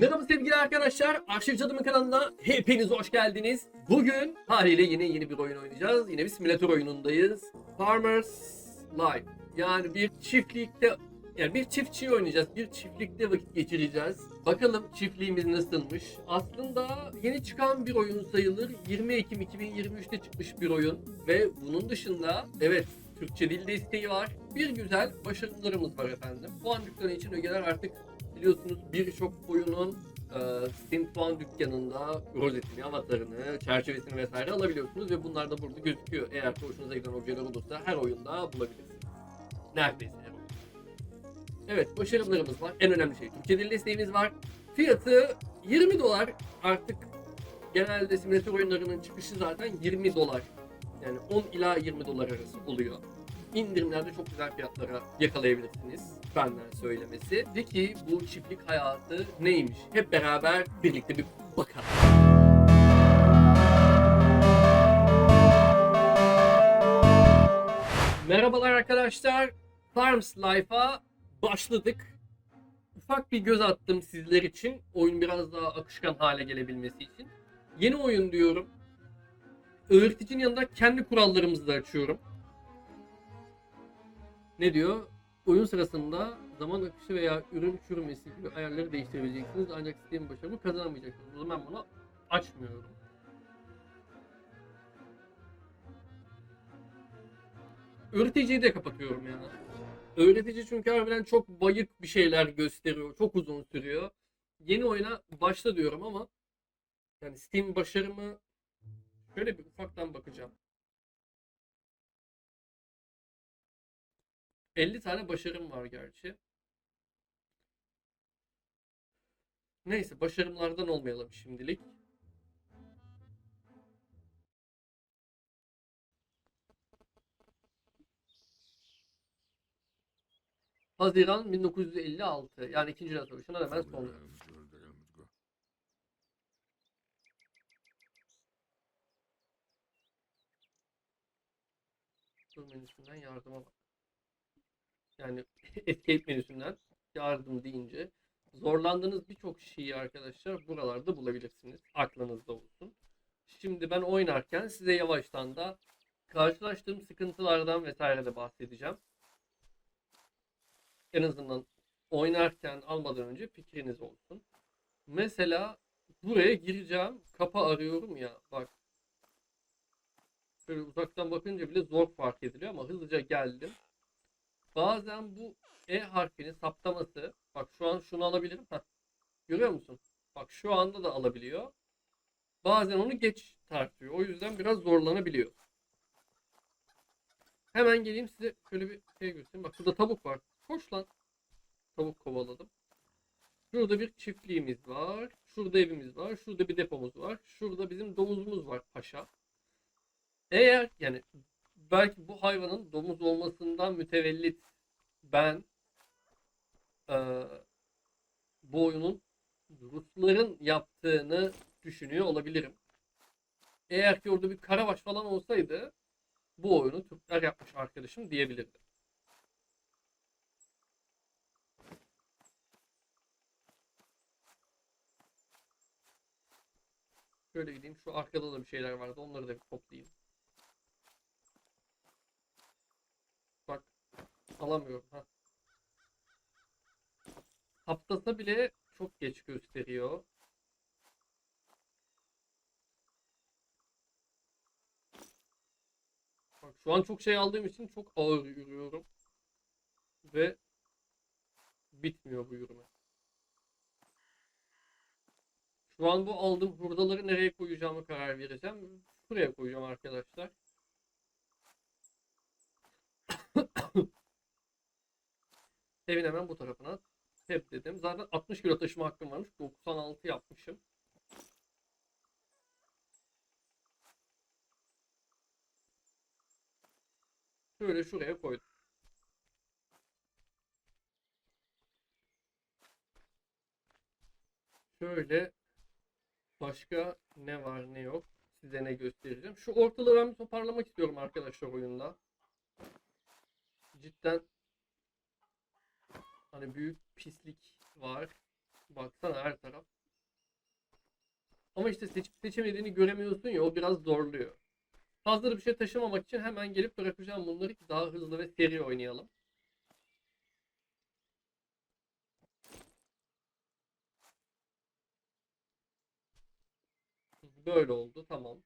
Merhaba sevgili arkadaşlar. Arşiv Cadım'ın kanalına hepiniz hoş geldiniz. Bugün haliyle yine yeni bir oyun oynayacağız. Yine bir simülatör oyunundayız. Farmers Life. Yani bir çiftlikte yani bir çiftçi oynayacağız. Bir çiftlikte vakit geçireceğiz. Bakalım çiftliğimiz nasılmış. Aslında yeni çıkan bir oyun sayılır. 20 Ekim 2023'te çıkmış bir oyun. Ve bunun dışında evet Türkçe dil desteği var. Bir güzel başarılarımız var efendim. Puan dükkanı için ögeler artık biliyorsunuz birçok oyunun e, Steam puan dükkanında rozetini, avatarını, çerçevesini vesaire alabiliyorsunuz ve bunlar da burada gözüküyor. Eğer hoşunuza giden objeler olursa her oyunda bulabilirsiniz. Neredeyse her oyunda. Evet başarılarımız var. En önemli şey Türkçe dil desteğimiz var. Fiyatı 20 dolar artık genelde simülatör oyunlarının çıkışı zaten 20 dolar. Yani 10 ila 20 dolar arası oluyor. İndirimlerde çok güzel fiyatlara yakalayabilirsiniz. Benden söylemesi. Peki bu çiftlik hayatı neymiş? Hep beraber birlikte bir bakalım. Merhabalar arkadaşlar. Farms Life'a başladık. Ufak bir göz attım sizler için. Oyun biraz daha akışkan hale gelebilmesi için. Yeni oyun diyorum. Öğreticinin yanında kendi kurallarımızı da açıyorum. Ne diyor? Oyun sırasında zaman akışı veya ürün çürümesi gibi ayarları değiştirebileceksiniz ancak sistemin başarımı kazanamayacaksınız. O zaman ben bunu açmıyorum. Öğreticiyi de kapatıyorum ya. Öğretici çünkü harbiden çok bayık bir şeyler gösteriyor. Çok uzun sürüyor. Yeni oyuna başla diyorum ama yani Steam başarımı şöyle bir ufaktan bakacağım. 50 tane başarım var gerçi. Neyse başarımlardan olmayalım şimdilik. Haziran 1956 yani 2. Dünya Savaşı'ndan hemen sonra. Dur menüsünden yardıma bak. Yani escape menüsünden yardım deyince zorlandığınız birçok şeyi arkadaşlar buralarda bulabilirsiniz. Aklınızda olsun. Şimdi ben oynarken size yavaştan da karşılaştığım sıkıntılardan vesaire de bahsedeceğim. En azından oynarken almadan önce fikriniz olsun. Mesela buraya gireceğim. Kapı arıyorum ya. Bak. Şöyle uzaktan bakınca bile zor fark ediliyor ama hızlıca geldim. Bazen bu E harfinin saptaması. Bak şu an şunu alabilirim. Heh. Görüyor musun? Bak şu anda da alabiliyor. Bazen onu geç tartıyor. O yüzden biraz zorlanabiliyor. Hemen geleyim size şöyle bir şey göstereyim. Bak şurada tavuk var. Koş lan. Tavuk kovaladım. Şurada bir çiftliğimiz var. Şurada evimiz var. Şurada bir depomuz var. Şurada bizim domuzumuz var paşa. Eğer yani belki bu hayvanın domuz olmasından mütevellit ben eee, bu oyunun Rusların yaptığını düşünüyor olabilirim. Eğer ki orada bir karabaş falan olsaydı bu oyunu Türkler yapmış arkadaşım diyebilirdim. Şöyle gideyim. Şu arkada da bir şeyler vardı. Onları da bir toplayayım. Bak. Alamıyorum. Ha. Haftasa bile çok geç gösteriyor. Bak şu an çok şey aldığım için çok ağır yürüyorum. Ve bitmiyor bu yürüme. Şu an bu aldığım hurdaları nereye koyacağımı karar vereceğim. Şuraya koyacağım arkadaşlar. Evin hemen bu tarafına hep dedim. Zaten 60 kilo taşıma hakkım varmış. 96 yapmışım. Şöyle şuraya koydum. Şöyle başka ne var ne yok size ne göstereceğim. Şu ortalığı ben bir toparlamak istiyorum arkadaşlar oyunda. Cidden hani büyük pislik var. Baksana her taraf. Ama işte seçip seçemediğini göremiyorsun ya o biraz zorluyor. Fazla da bir şey taşımamak için hemen gelip bırakacağım bunları ki daha hızlı ve seri oynayalım. Böyle oldu tamam.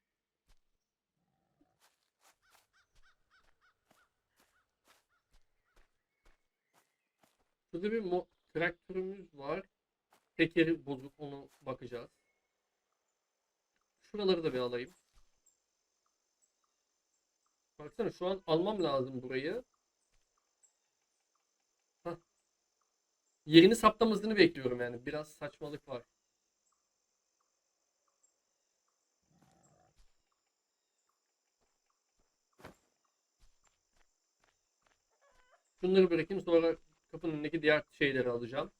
Şurada bir traktörümüz var. Tekeri bozuk onu bakacağız. Şuraları da bir alayım. Baksana şu an almam lazım burayı. Hah. Yerini saptamasını bekliyorum yani. Biraz saçmalık var. Şunları bırakayım sonra kapının önündeki diğer şeyleri alacağım.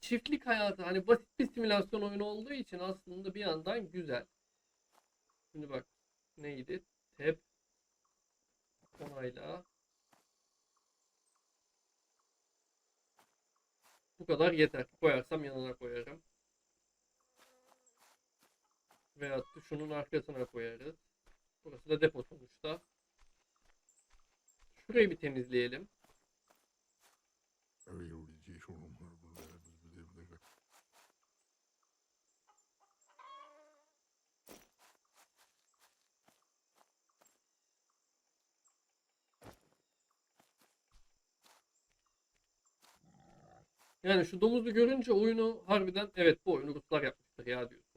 Çiftlik hayatı hani basit bir simülasyon oyunu olduğu için aslında bir yandan güzel. Şimdi bak neydi? Tab onayla. Bu kadar yeter. Koyarsam yanına koyarım. Veyahut şunun arkasına koyarız. Burası da depo sonuçta. Şurayı bir temizleyelim. Yani şu domuzu görünce oyunu harbiden evet bu oyunu Ruslar yapmıştır ya diyorsun.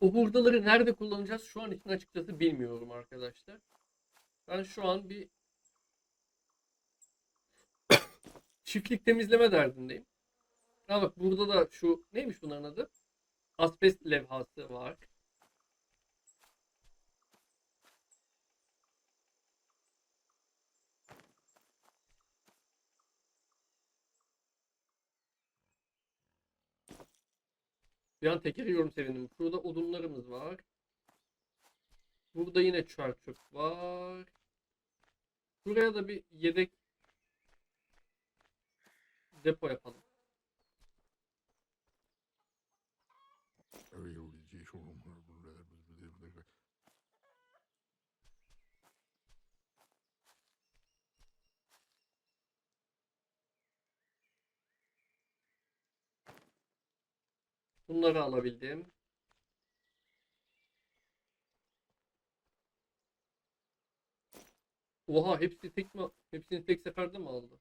O hurdaları nerede kullanacağız şu an için açıkçası bilmiyorum arkadaşlar. Ben şu an bir çiftlik temizleme derdindeyim. Ha bak burada da şu neymiş bunların adı? Asbest levhası var. Bir an tekeriyorum sevindim. Şurada odunlarımız var. Burada yine çöp çöp var. Buraya da bir yedek depo yapalım. Bunları alabildim. Oha hepsi tek mi? Hepsini tek seferde mi aldı?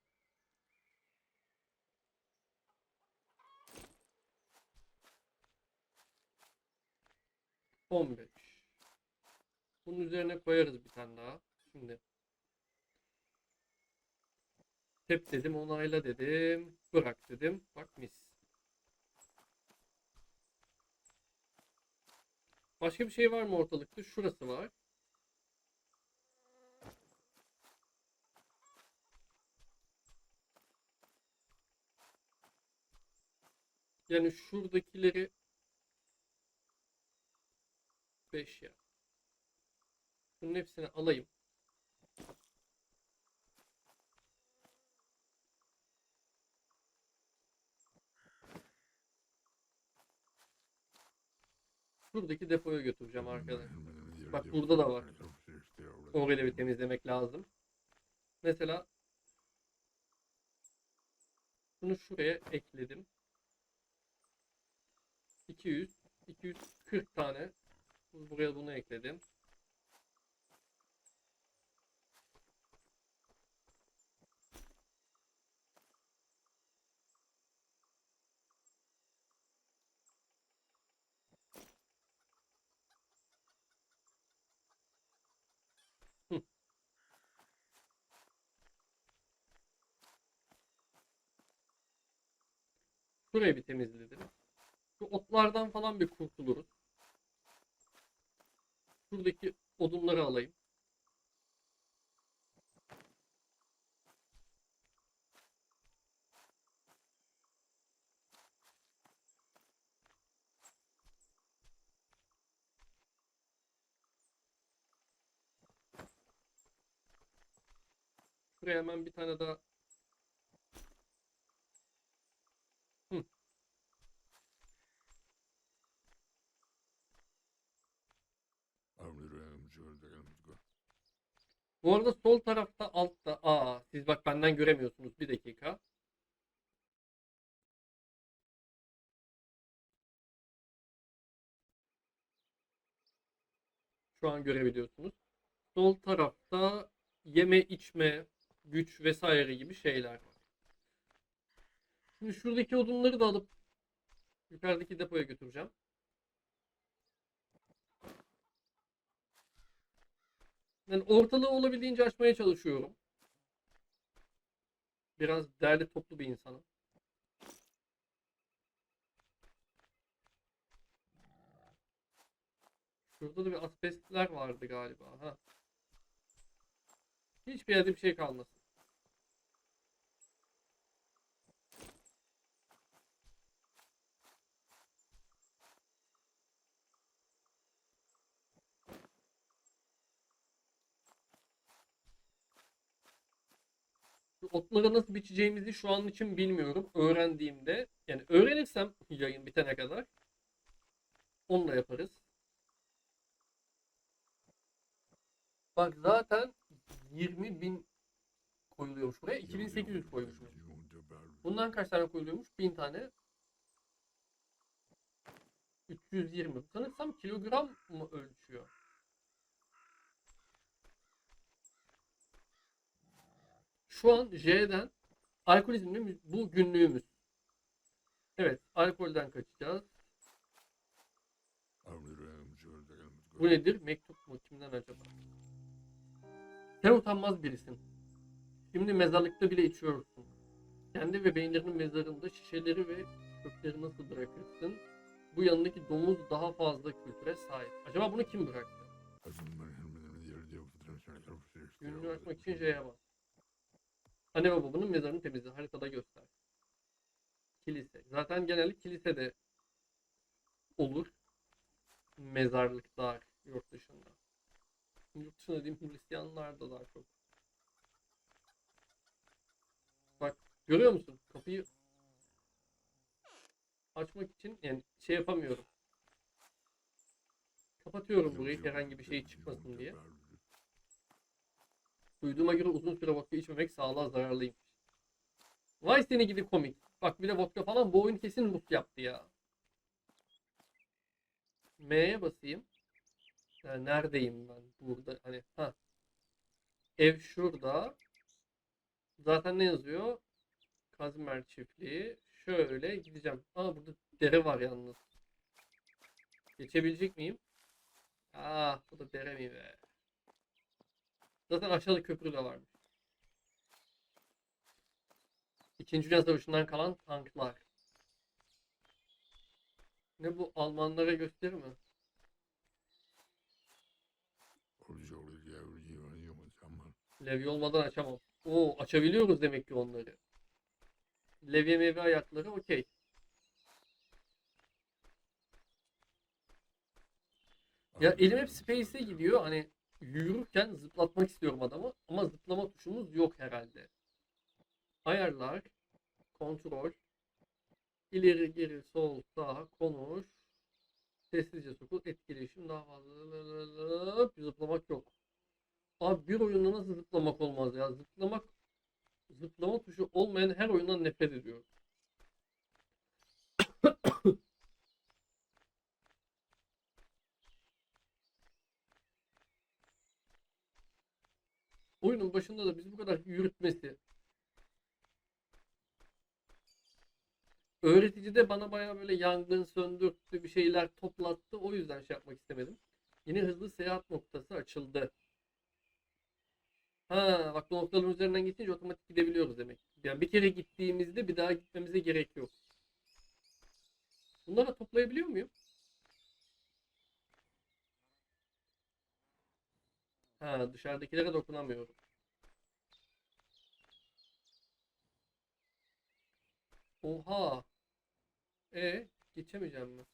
On beş. Bunun üzerine koyarız bir tane daha. Şimdi. Tep dedim, onayla dedim. Bırak dedim. Bak mis. Başka bir şey var mı ortalıkta? Şurası var. Yani şuradakileri 5 ya. Bunun hepsini alayım. Şuradaki depoya götüreceğim arkadaşlar. Bak burada da var. Orayı da bir temizlemek lazım. Mesela bunu şuraya ekledim. 200 240 tane buraya bunu ekledim. Şurayı bir temizledim. Şu otlardan falan bir kurtuluruz. Şuradaki odunları alayım. Şuraya hemen bir tane daha Bu arada sol tarafta altta aa siz bak benden göremiyorsunuz bir dakika. Şu an görebiliyorsunuz. Sol tarafta yeme içme güç vesaire gibi şeyler var. Şimdi şuradaki odunları da alıp yukarıdaki depoya götüreceğim. Yani ortalığı olabildiğince açmaya çalışıyorum. Biraz derli toplu bir insanım. Şurada da bir asbestler vardı galiba. Ha. Hiçbir yerde bir şey kalmasın. Otları nasıl biçeceğimizi şu an için bilmiyorum. Öğrendiğimde yani öğrenirsem yayın bitene kadar onunla yaparız. Bak zaten 20 bin koyuluyormuş buraya. 2800 koymuşum. Bundan kaç tane koyuluyormuş? 1000 tane. 320. Sanırsam kilogram mı ölçüyor? Şu an J'den alkolizmle bu günlüğümüz. Evet, alkolden kaçacağız. Bu nedir? Mektup mu? Kimden acaba? Sen utanmaz birisin. Şimdi mezarlıkta bile içiyorsun. Kendi ve beyinlerinin mezarında şişeleri ve kökleri nasıl bırakırsın? Bu yanındaki domuz daha fazla kültüre sahip. Acaba bunu kim bıraktı? Günlüğü açmak için J'ye bas. Anne ve babanın mezarını temizle. Haritada göster. Kilise. Zaten genellikle kilisede olur. Mezarlıklar yurt dışında. Yurt dışında diyeyim Hristiyanlarda daha çok. Bak görüyor musun? Kapıyı açmak için yani şey yapamıyorum. Kapatıyorum burayı herhangi bir şey çıkmasın diye. Duyduğuma göre uzun süre vodka içmemek sağlığa zararlıymış. Vay seni gidi komik. Bak bir de vodka falan bu oyun kesin Rus yaptı ya. M'ye basayım. Ya neredeyim ben? Burada hani ha. Ev şurada. Zaten ne yazıyor? Kazmer çiftliği. Şöyle gideceğim. Aa burada dere var yalnız. Geçebilecek miyim? Ah bu da dere mi be? Zaten aşağıda köprü de varmış. İkinci Dünya Savaşı'ndan kalan tanklar. Ne bu Almanlara gösterir mi? Levye olmadan açamam. Oo açabiliyoruz demek ki onları. Levye meyve ayakları okey. Ya elim hep Space'e gidiyor. Hani yürürken zıplatmak istiyorum adamı. Ama zıplama tuşumuz yok herhalde. Ayarlar. Kontrol. ileri geri sol sağ konuş. Sessizce sokul. Etkileşim daha fazla. Zıplamak yok. Abi bir oyunda nasıl zıplamak olmaz ya? Zıplamak zıplama tuşu olmayan her oyundan nefret ediyorum. Oyunun başında da bizi bu kadar yürütmesi. Öğretici de bana bayağı böyle yangın söndürttü, bir şeyler toplattı. O yüzden şey yapmak istemedim. Yeni hızlı seyahat noktası açıldı. Ha bak bu noktaların üzerinden gidince otomatik gidebiliyoruz demek. Yani bir kere gittiğimizde bir daha gitmemize gerek yok. Bunları toplayabiliyor muyum? Ha dışarıdakilere dokunamıyorum. Oha. E geçemeyeceğim mi?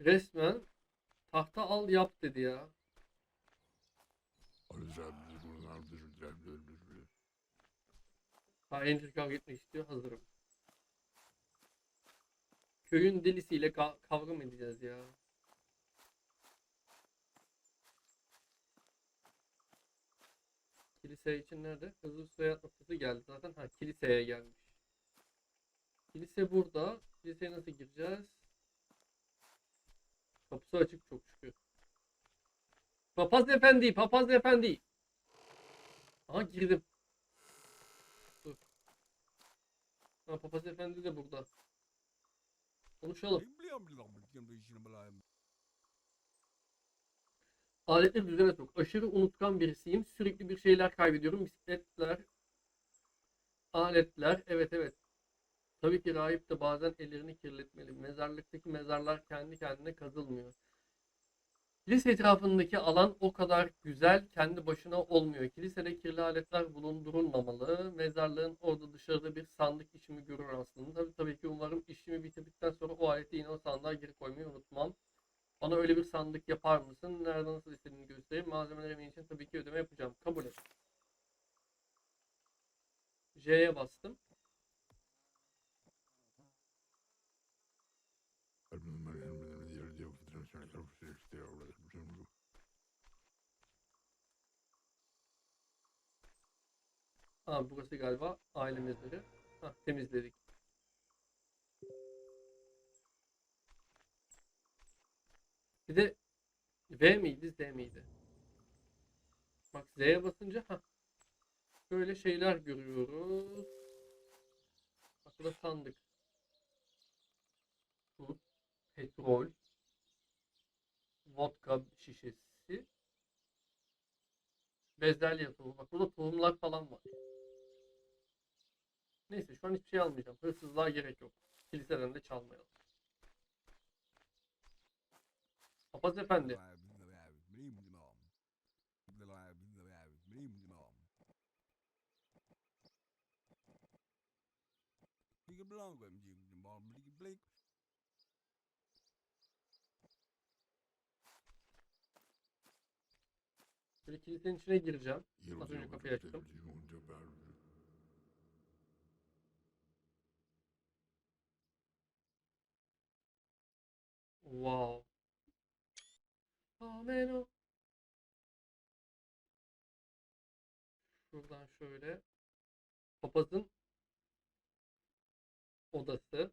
Resmen tahta al yap dedi ya. Ha Andrew kavga etmek istiyor. Hazırım. Köyün delisiyle ka- kavga mı edeceğiz ya? Kilise için nerede? Hızlı seyahat noktası geldi zaten. Ha kiliseye gelmiş. Kilise burada. Kiliseye nasıl gireceğiz? Kapısı açık çok şükür. Papaz efendi, papaz efendi. Aha girdim. Ha papaz efendi de burada. Konuşalım. Aletleri düzene sok. Aşırı unutkan birisiyim. Sürekli bir şeyler kaybediyorum. Bisikletler, aletler. Evet evet. Tabii ki rahip de bazen ellerini kirletmeli. Mezarlıktaki mezarlar kendi kendine kazılmıyor. Kilise etrafındaki alan o kadar güzel kendi başına olmuyor. Kilisede kirli aletler bulundurulmamalı. Mezarlığın orada dışarıda bir sandık işimi görür aslında. Tabii, tabii ki umarım işimi bitirdikten sonra o aleti yine o sandığa geri koymayı unutmam. Bana öyle bir sandık yapar mısın? Nerede nasıl istediğini göstereyim. Malzemelerim için tabii ki ödeme yapacağım. Kabul et. J'ye bastım. Ha burası galiba aile mezarı. Ha temizledik. Bir de V miydi Z miydi? Bak Z'ye basınca ha böyle şeyler görüyoruz. Bak burada sandık. Su, petrol, vodka şişesi, bezelye tohumu. Bak burada tohumlar falan var. Neyse şu an hiçbir şey almayacağım. Hırsızlığa gerek yok. Kiliseden de çalmayalım. Papaz efendi. Böyle kilisenin içine gireceğim. Az önce kapıyı açtım. Wow. Amen o. Şuradan şöyle. Papazın odası.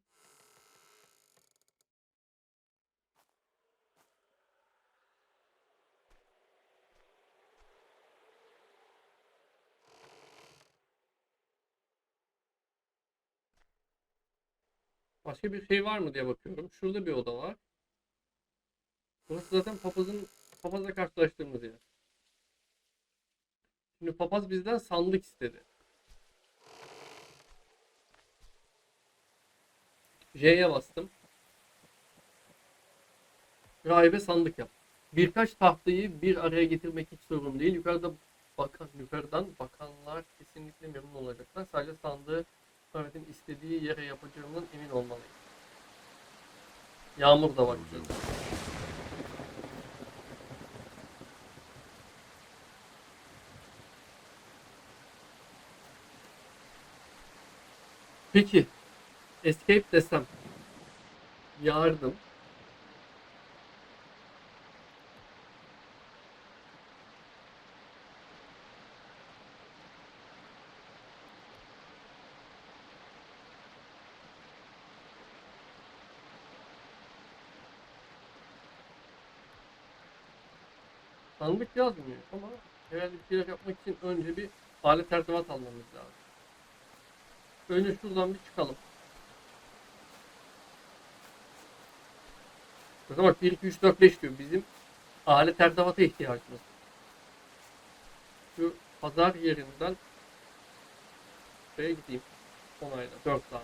Başka bir şey var mı diye bakıyorum. Şurada bir oda var. Burası zaten papazın papazla karşılaştığımız yer. Şimdi papaz bizden sandık istedi. J'ye bastım. Rahibe sandık yap. Birkaç tahtayı bir araya getirmek hiç sorun değil. Yukarıda bakan, yukarıdan bakanlar kesinlikle memnun olacaklar. Sadece sandığı Samet'in istediği yere yapacağımdan emin olmalıyım. Yağmur da var. Peki. Escape desem. Yardım. Sandık yazmıyor ama herhalde bir şeyler yapmak için önce bir alet tertibat almamız lazım. Önce şuradan bir çıkalım. Bakın bak 1, 2, 3, 4, 5 diyor. Bizim alet tertibata ihtiyacımız. Şu pazar yerinden şuraya gideyim. Onayla. 4 tane.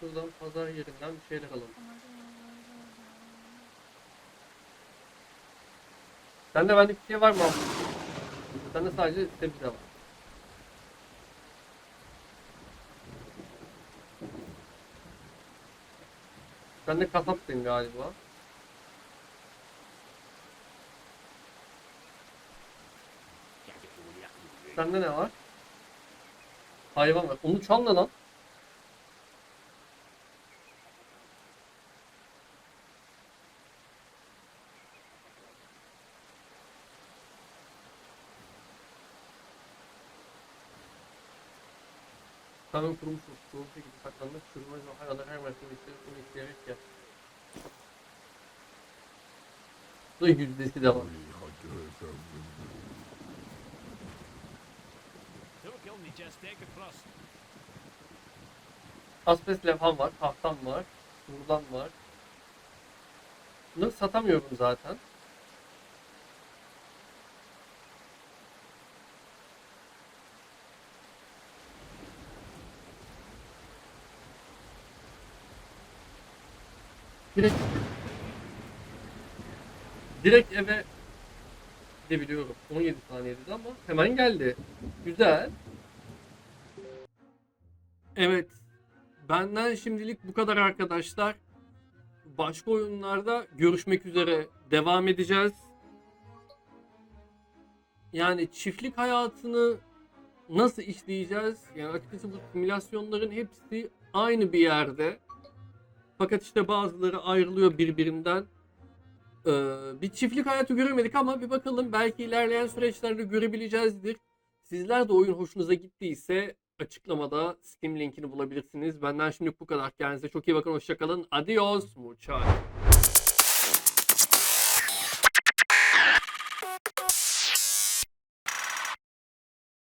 Şuradan pazar yerinden bir şeyler alalım. Sende bende bir şey var mı abi? Sende sadece sebze var. Sen de kasapsın galiba. Sende ne var? Hayvan var. Onu çal ne lan? Kanun kurmuş doğru şekilde saklanmak, sürmez ve hayvanlar her mevsim işleri bunu işleyerek ya. Bu yüzdesi de var. Asbest levham var, tahtam var, buradan var. Bunları satamıyorum zaten. Direkt Direkt eve gidebiliyorum. 17 saniyede ama hemen geldi. Güzel. Evet. Benden şimdilik bu kadar arkadaşlar. Başka oyunlarda görüşmek üzere devam edeceğiz. Yani çiftlik hayatını nasıl işleyeceğiz? Yani açıkçası bu simülasyonların hepsi aynı bir yerde. Fakat işte bazıları ayrılıyor birbirinden. Ee, bir çiftlik hayatı göremedik ama bir bakalım belki ilerleyen süreçlerde görebileceğizdir. Sizler de oyun hoşunuza gittiyse açıklamada Steam linkini bulabilirsiniz. Benden şimdilik bu kadar. Kendinize çok iyi bakın. Hoşçakalın. Adios. Muchas.